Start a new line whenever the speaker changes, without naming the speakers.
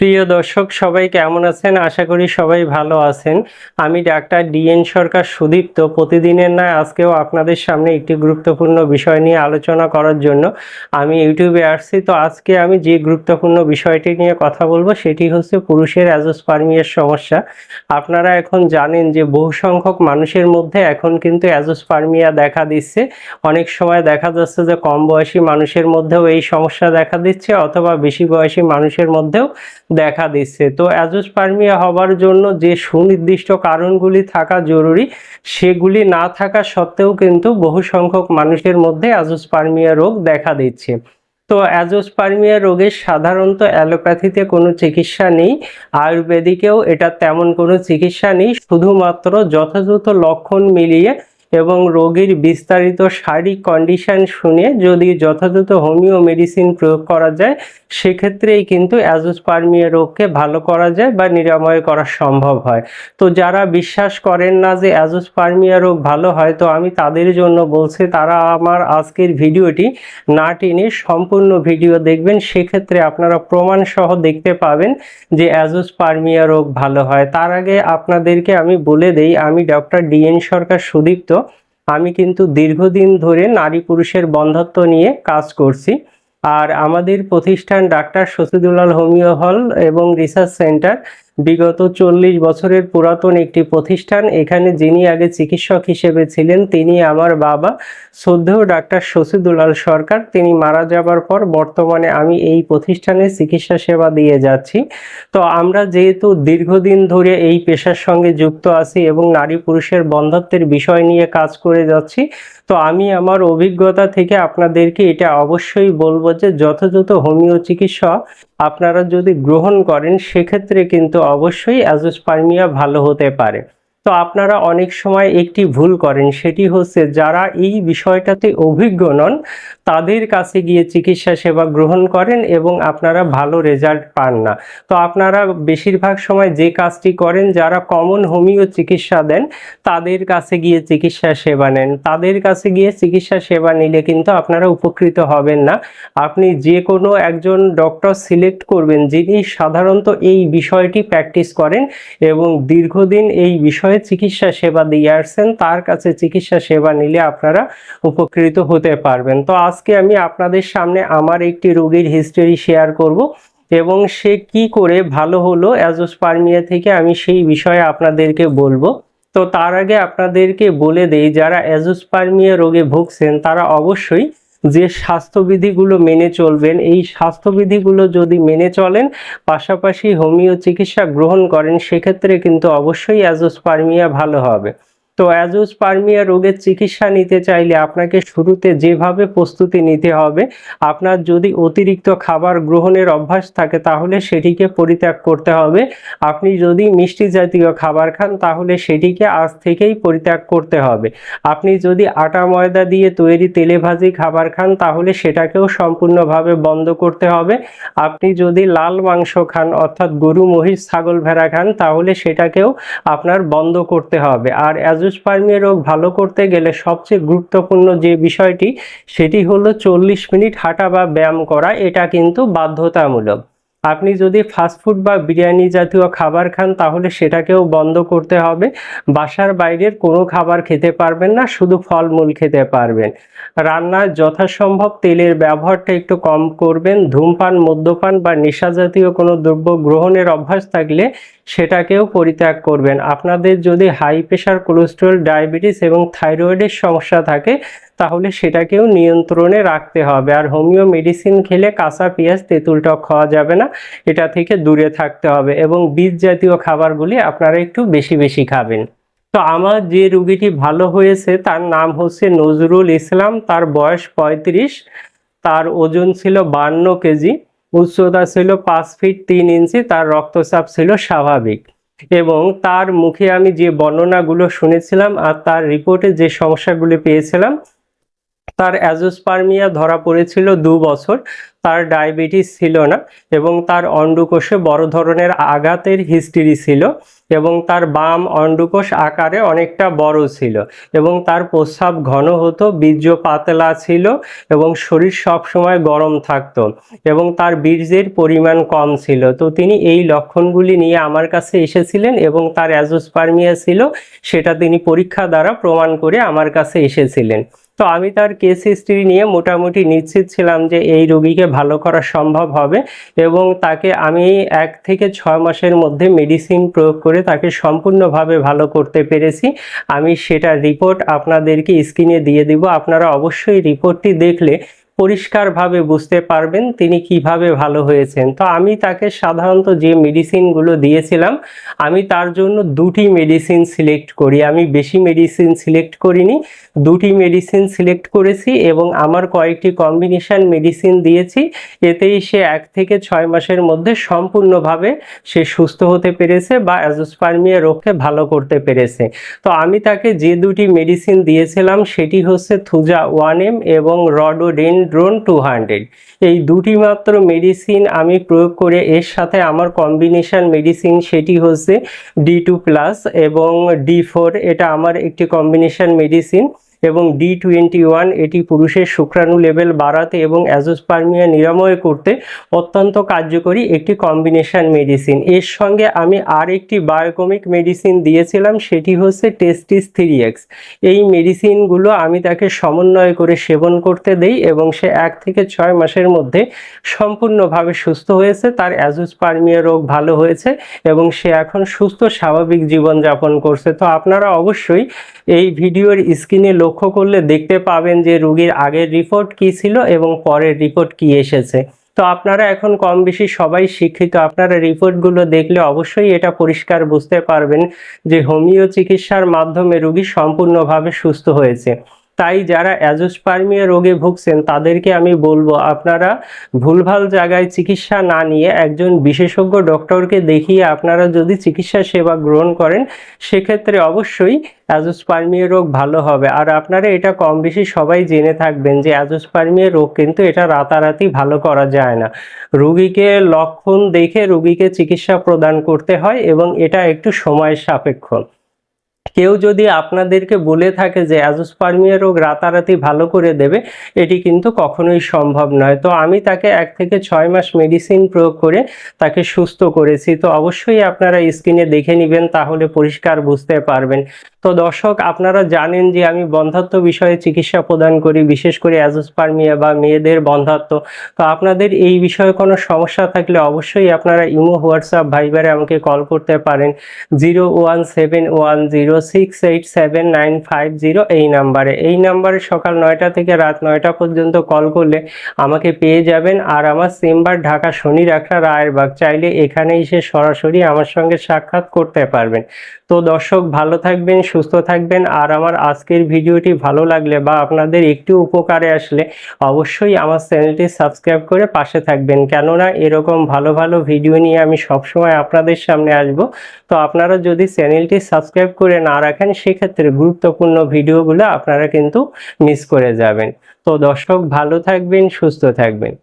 প্রিয় দর্শক, সবাই কেমন আছেন? আশা করি সবাই ভালো আছেন। আমি ডাক্তার ডিএন সরকার সুদীপ্ত প্রতিদিনের নয় আজকেও আপনাদের সামনে একটি গুরুত্বপূর্ণ বিষয় নিয়ে আলোচনা করার জন্য আমি ইউটিউবে আসছি। তো আজকে আমি যে গুরুত্বপূর্ণ বিষয়টি নিয়ে কথা বলব, সেটি হচ্ছে পুরুষের অ্যাজোস্পার্মিয়ার সমস্যা। আপনারা এখন জানেন যে বহু সংখ্যক মানুষের মধ্যে এখন কিন্তু অ্যাজোস্পার্মিয়া দেখা দিচ্ছে। অনেক সময় দেখা যাচ্ছে যে কম বয়সী মানুষের মধ্যেও এই সমস্যা দেখা দিচ্ছে, অথবা বেশি বয়সী মানুষের মধ্যেও দেখা দিচ্ছে। তো অ্যাজোস্পার্মিয়া হবার জন্য যে সুনির্দিষ্ট কারণগুলি থাকা জরুরি, সেগুলি না থাকা সত্ত্বেও কিন্তু বহু সংখ্যক মানুষের মধ্যে অ্যাজোস্পার্মিয়া রোগ দেখা দিচ্ছে। তো অ্যাজোস্পার্মিয়া রোগের সাধারণত অ্যালোপ্যাথিতে কোনো চিকিৎসা নেই, আয়ুর্বেদিকেও এটা তেমন কোনো চিকিৎসা নেই, শুধুমাত্র যথাযথ লক্ষণ মিলিয়ে এবং রোগীর বিস্তারিত শারীরিক কন্ডিশন শুনে যদি যথাযথ হোমিও মেডিসিন প্রয়োগ করা যায়, সেক্ষেত্রেই কিন্তু অ্যাজোস্পার্মিয়া রোগকে ভালো করা যায় বা নিরাময় করা সম্ভব হয়। তো যারা বিশ্বাস করেন না যে অ্যাজোস্পার্মিয়া রোগ ভালো হয়, তো আমি তাদের জন্য বলছি, তারা আমার আজকের ভিডিওটি না টেনে সম্পূর্ণ ভিডিও দেখবেন। সেক্ষেত্রে আপনারা প্রমাণ সহ দেখতে পাবেন যে অ্যাজোস্পার্মিয়া রোগ ভালো হয়। তার আগে আপনাদেরকে আমি বলে দেই, আমি ডক্টর ডিএন সরকার সুদীপ্ত। আমি কিন্তু দীর্ঘদিন ধরে নারী পুরুষের বন্ধত্ব নিয়ে কাজ করছি। আর আমাদের প্রতিষ্ঠান ডাক্তার শশীদুলাল হোমিও হল এবং রিসার্চ সেন্টার বিগত চল্লিশ বছরের পুরাতন একটি প্রতিষ্ঠান। এখানে যিনি আগে চিকিৎসক হিসেবে ছিলেন, তিনি আমার বাবা। শ্রদ্ধেয় ডাক্তার শশীদুলাল সরকার, তিনি মারা যাবার পর বর্তমানে আমি এই প্রতিষ্ঠানে চিকিৎসা সেবা দিয়ে যাচ্ছি। তো আমরা যেহেতু দীর্ঘদিন ধরে এই পেশার সঙ্গে যুক্ত আছি এবং নারী পুরুষের বন্ধত্বের বিষয় নিয়ে কাজ করে যাচ্ছি, তো আমি আমার অভিজ্ঞতা থেকে আপনাদেরকে এটা অবশ্যই বলব যে যথাযথ হোমিও চিকিৎসা আপনারা যদি গ্রহণ করেন, সেক্ষেত্রে কিন্তু অবশ্যই অ্যাজোস্পার্মিয়া ভালো হতে পারে। তো আপনারা অনেক সময় একটি ভুল করেন। সেটি হচ্ছে যারা এই বিষয়টাতে অভিজ্ঞ নন, তাদের কাছে গিয়ে চিকিৎসা সেবা গ্রহণ করেন এবং আপনারা ভালো রেজাল্ট পান না। তো আপনারা বেশিরভাগ সময় যে কাজটি করেন, যারা কমন হোমিও চিকিৎসা দেন, তাদের কাছে গিয়ে চিকিৎসা সেবা নেন। তাদের কাছে গিয়ে চিকিৎসা সেবা নিলে কিন্তু আপনারা উপকৃত হবেন না। আপনি যে কোনো একজন ডক্টর সিলেক্ট করবেন, যিনি সাধারণত এই বিষয়টি প্র্যাকটিস করেন এবং দীর্ঘদিন এই বিষয়ে চিকিৎসা সেবা দিয়ে আসছেন, তার কাছে চিকিৎসা সেবা নিলে আপনারা উপকৃত হতে পারবেন। তো আজকে আমি আপনাদের সামনে আমার একটি রোগীর হিস্টোরি শেয়ার করব এবং সে কি করে ভালো হলো অ্যাজোস্পার্মিয়া থেকে আমি সেই বিষয়ে আপনাদেরকে বলব। তো তার আগে আপনাদেরকে বলে দেই, যারা অ্যাজোস্পার্মিয়া রোগে ভুগছেন, তারা অবশ্যই যে স্বাস্থ্যবিধিগুলো মেনে চলবেন, এই স্বাস্থ্যবিধিগুলো যদি মেনে চলেন, পাশাপাশি হোমিও চিকিৎসা গ্রহণ করেন, সেক্ষেত্রে কিন্তু অবশ্যই অ্যাজোস্পার্মিয়া ভালো হবে। তো অ্যাজোস্পার্মিয়া রোগের চিকিৎসা নিতে চাইলে আপনাকে শুরুতে যেভাবে প্রস্তুতি নিতে হবে, আপনার যদি অতিরিক্ত খাবার গ্রহণের অভ্যাস থাকে তাহলে সেটিকে পরিত্যাগ করতে হবে। আপনি যদি মিষ্টি জাতীয় খাবার খান তাহলে সেটিকে আজ থেকেই পরিত্যাগ করতে হবে। আপনি যদি আটা ময়দা দিয়ে তৈরি তেলে ভাজি খাবার খান তাহলে সেটাকেও সম্পূর্ণভাবে বন্ধ করতে হবে। আপনি যদি লাল মাংস খান অর্থাৎ গরু, মহিষ, ছাগল, ভেড়া খান তাহলে সেটাকেও আপনার বন্ধ করতে হবে। আর অ্যাজোস্পার্মিয়া রোগ ভালো করতে গেলে সবচেয়ে গুরুত্বপূর্ণ যে বিষয়টি, সেটি হলো চল্লিশ মিনিট হাঁটা বা ব্যায়াম করা। এটা কিন্তু বাধ্যতামূলক। আপনি যদি ফাস্টফুড বা বিরিয়ানি জাতীয় খাবার খান, তাহলে সেটাকেও বন্ধ করতে হবে। বাসার বাইরের কোনো খাবার খেতে পারবেন না, শুধু ফলমূল খেতে পারবেন। রান্নায় যথাসম্ভব তেলের ব্যবহারটা একটু কম করবেন। ধূমপান, মদ্যপান বা নেশা জাতীয় কোনো দ্রব্য গ্রহণের অভ্যাস থাকলে সেটাকেও পরিত্যাগ করবেন। আপনাদের যদি হাই প্রেশার কোলেস্ট্রল ডায়াবেটিস এবং থাইরয়েডের সমস্যা থাকে তাহলে সেটাকেও নিয়ন্ত্রণে রাখতে হবে। আর হোমিও মেডিসিন খেলে কাঁচা পেঁয়াজ, তেঁতুল টক খাওয়া যাবে না, এটা থেকে দূরে থাকতে হবে এবং বীজ জাতীয় খাবারগুলি আপনারা একটু বেশি বেশি খাবেন। তো আমার যে রুগীটি ভালো হয়েছে, তার নাম হচ্ছে নজরুল ইসলাম, তার বয়স পঁয়ত্রিশ, তার ওজন ছিল বান্ন কেজি, উচ্চতা ছিল পাঁচ ফিট তিন ইঞ্চি, তার রক্তচাপ ছিল স্বাভাবিক। এবং তার মুখে আমি যে বর্ণনাগুলো শুনেছিলাম আর তার রিপোর্টে যে সমস্যাগুলি পেয়েছিলাম তার অ্যাজোস্পার্মিয়া ধরা পড়েছিল দু বছর, তার ডায়াবেটিস ছিল না এবং তার অন্ডকোষে বড় ধরনের আঘাতের হিস্ট্রি ছিল এবং তার বাম অন্ডকোষ আকারে অনেকটা বড় ছিল এবং তার প্রস্রাব ঘন হতো, বীর্য পাতলা ছিল এবং শরীর সব সময় গরম থাকতো এবং তার বীর্যের পরিমাণ কম ছিল। তো তিনি এই লক্ষণগুলি নিয়ে আমার কাছে এসেছিলেন এবং তার অ্যাজোস্পার্মিয়া ছিল, সেটা তিনি পরীক্ষা দ্বারা প্রমাণ করে আমার কাছে এসেছিলেন। তো আমি তার কেস হিস্ট্রি নিয়ে মোটামুটি নিশ্চিত ছিলাম যে এই রোগীকে ভালো করা সম্ভব হবে এবং তাকে আমি এক থেকে ছয় মাসের মধ্যে মেডিসিন প্রয়োগ করে তাকে সম্পূর্ণভাবে ভালো করতে পেরেছি। আমি সেটা রিপোর্ট আপনাদেরকে স্ক্রিনে দিয়ে দিব। আপনারা অবশ্যই রিপোর্টটি দেখলে পরিষ্কারভাবে বুঝতে পারবেন তিনি কীভাবে ভালো হয়েছেন। তো আমি তাকে সাধারণত যে মেডিসিনগুলো দিয়েছিলাম, আমি তার জন্য দুটি মেডিসিন সিলেক্ট করি। আমি বেশি মেডিসিন সিলেক্ট করিনি, দুটি মেডিসিন সিলেক্ট করেছি এবং আমার কয়েকটি কম্বিনেশন মেডিসিন দিয়েছি। এতেই সে এক থেকে ছয় মাসের মধ্যে সম্পূর্ণভাবে সে সুস্থ হতে পেরেছে বা অ্যাজোস্পার্মিয়া রোগকে ভালো করতে পেরেছে। তো আমি তাকে যে দুটি মেডিসিন দিয়েছিলাম, সেটি হচ্ছে থুজা ওয়ান এম এবং রডোডেন ড্রোন টু হান্ড্রেড। এই দুটি মাত্র মেডিসিন আমি প্রয়োগ করে এর সাথে আমার কম্বিনেশন মেডিসিন সেটি হচ্ছে ডি টু প্লাস এবং ডি ফোর এটা আমার একটি কম্বিনেশন মেডিসিন এবং ডি টোয়েন্টি ওয়ান এটি পুরুষের শুক্রাণু লেভেল বাড়াতে এবং অ্যাজোস্পার্মিয়া নিরাময় করতে অত্যন্ত কার্যকরী একটি কম্বিনেশন মেডিসিন এর সঙ্গে আমি আর একটি বায়োকমিক মেডিসিন দিয়েছিলাম, সেটি হচ্ছে টেস্টিস থ্রি এক্স এই মেডিসিনগুলো আমি তাকে সমন্বয় করে সেবন করতে দেই এবং সে এক থেকে ছয় মাসের মধ্যে সম্পূর্ণভাবে সুস্থ হয়েছে, তার অ্যাজোস্পার্মিয়া রোগ ভালো হয়েছে এবং সে এখন সুস্থ স্বাভাবিক জীবনযাপন করছে। তো আপনারা অবশ্যই এই ভিডিওর স্ক্রিনে লক্ষ্য করলে দেখতে পাবেন যে রুগীর আগের রিপোর্ট কি ছিল এবং পরের রিপোর্ট কি এসেছে। তো আপনারা এখন কম বেশি সবাই শিক্ষিত। আপনারা রিপোর্টগুলো দেখলে অবশ্যই এটা পরিষ্কার বুঝতে পারবেন যে হোমিও চিকিৎসার মাধ্যমে রুগী সম্পূর্ণভাবে সুস্থ হয়েছে। তাই যারা অ্যাজোস্পার্মিয়া রোগে ভুগছেন, তাদেরকে আমি বলব, আপনারা ভুলভাল জায়গায় চিকিৎসা না নিয়ে একজন বিশেষজ্ঞ ডক্টরকে দেখিয়ে আপনারা যদি চিকিৎসা সেবা গ্রহণ করেন, সেক্ষেত্রে অবশ্যই অ্যাজোস্পার্মিয়া রোগ ভালো হবে। আর আপনারা এটা কম বেশি সবাই জেনে থাকবেন যে অ্যাজোস্পার্মিয়া রোগ কিন্তু এটা রাতারাতি ভালো করা যায় না। রুগীকে লক্ষণ দেখে রুগীকে চিকিৎসা প্রদান করতে হয় এবং এটা একটু সময় সাপেক্ষ। কেউ যদি আপনাদেরকে বলে থাকে যে অ্যাজোস্পার্মিয়া রোগ রাতারাতি ভালো করে দেবে, এটি কিন্তু কখনোই সম্ভব নয়। তো আমি তাকে এক থেকে ছয় মাস মেডিসিন প্রয়োগ করে তাকে সুস্থ করেছি। তো অবশ্যই আপনারা স্ক্রিনে দেখে নেবেন, তাহলে পরিষ্কার বুঝতে পারবেন। তো দর্শক, আপনারা জানেন যে আমি বন্ধাত্ম বিষয়ে চিকিৎসা প্রদান করি, বিশেষ করে অ্যাজোস্পার্মিয়া বা মেয়েদের বন্ধাত্ম। তো আপনাদের এই বিষয়ে কোনো সমস্যা থাকলে অবশ্যই আপনারা ইমো, হোয়াটসঅ্যাপ, ভাইবারে আমাকে কল করতে পারেন। Zero one seven one zero six eight seven nine five zero এই নাম্বারে। এই নাম্বারে সকাল নয়টা থেকে রাত নয়টা পর্যন্ত কল করলে আমাকে পেয়ে যাবেন। আর আমার চেম্বার ঢাকা শনি রাখা রায়েরবাগ চাইলে এখানে এসে সরাসরি আমার সঙ্গে সাক্ষাৎ করতে পারবেন। তো দর্শক, ভালো থাকবেন, সুস্থ থাকবেন। আর আমার আজকের ভিডিওটি ভালো লাগলে বা আপনাদের একটু উপকারে আসলে অবশ্যই আমার চ্যানেলটি সাবস্ক্রাইব করে পাশে থাকবেন। কেননা এরকম ভালো ভালো ভিডিও নিয়ে আমি সবসময় আপনাদের সামনে আসব। তো আপনারা যদি চ্যানেলটি সাবস্ক্রাইব করে না রাখেন, সেক্ষেত্রে গুরুত্বপূর্ণ ভিডিওগুলো আপনারা কিন্তু মিস করে যাবেন। তো দর্শক, ভালো থাকবেন, সুস্থ থাকবেন।